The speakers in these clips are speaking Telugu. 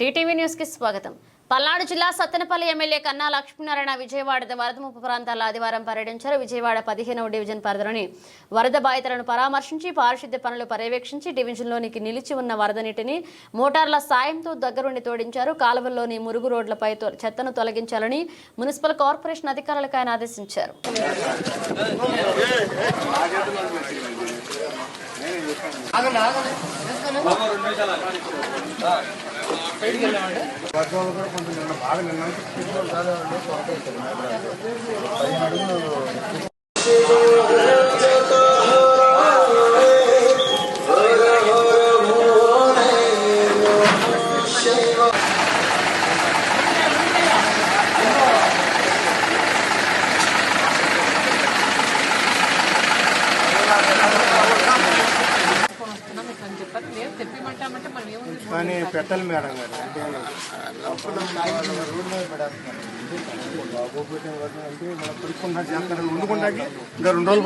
డిటీవీ న్యూస్కి స్వాగతం. పల్నాడు జిల్లా సత్తెనపల్లి ఎమ్మెల్యే కన్నా లక్ష్మీనారాయణ విజయవాడ వరద ముప్పు ప్రాంతాల ఆదివారం పర్యటించారు. విజయవాడ పదిహేనవ డివిజన్ పరిధిలోని వరద బాధితులను పరామర్శించి పారిశుద్ధ్య పనులు పర్యవేక్షించి డివిజన్లోనికి నిలిచి ఉన్న వరద నీటిని మోటార్ల సాయంతో దగ్గరుండి తోడించారు. కాలువల్లోని మురుగు రోడ్లపై చెత్తను తొలగించాలని మున్సిపల్ కార్పొరేషన్ అధికారులకు ఆయన ఆదేశించారు. వర్షాలు కూడా కొంచెం నిన్న బాగా నిన్న పదిహేను అడుగులు కానీ పెట్టాలి మేడం గారు. అంటే బాగోపోతే వర్షం అంటే మనం కొనుక్కుంటా చేస్తారు వండుకుంటాకి ఇంకా రెండు రోజులు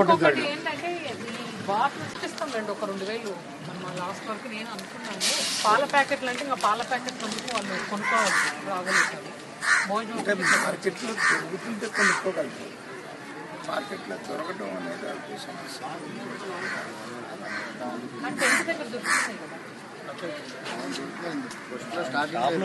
రెండు ఒక రెండు వేలు. మన లాస్ట్ వరకు నేను అనుకున్నాను పాల ప్యాకెట్లు అంటే ఇంకా పాల ప్యాకెట్ వాళ్ళు కొనుక్కోవాలి? రాగలుగుతారు భోజనం మార్కెట్లో దొరుకుతుంటే కొనుక్కోగలుగుతాం. మార్కెట్లో దొరకడం అనేది సమస్య. అంటే కదా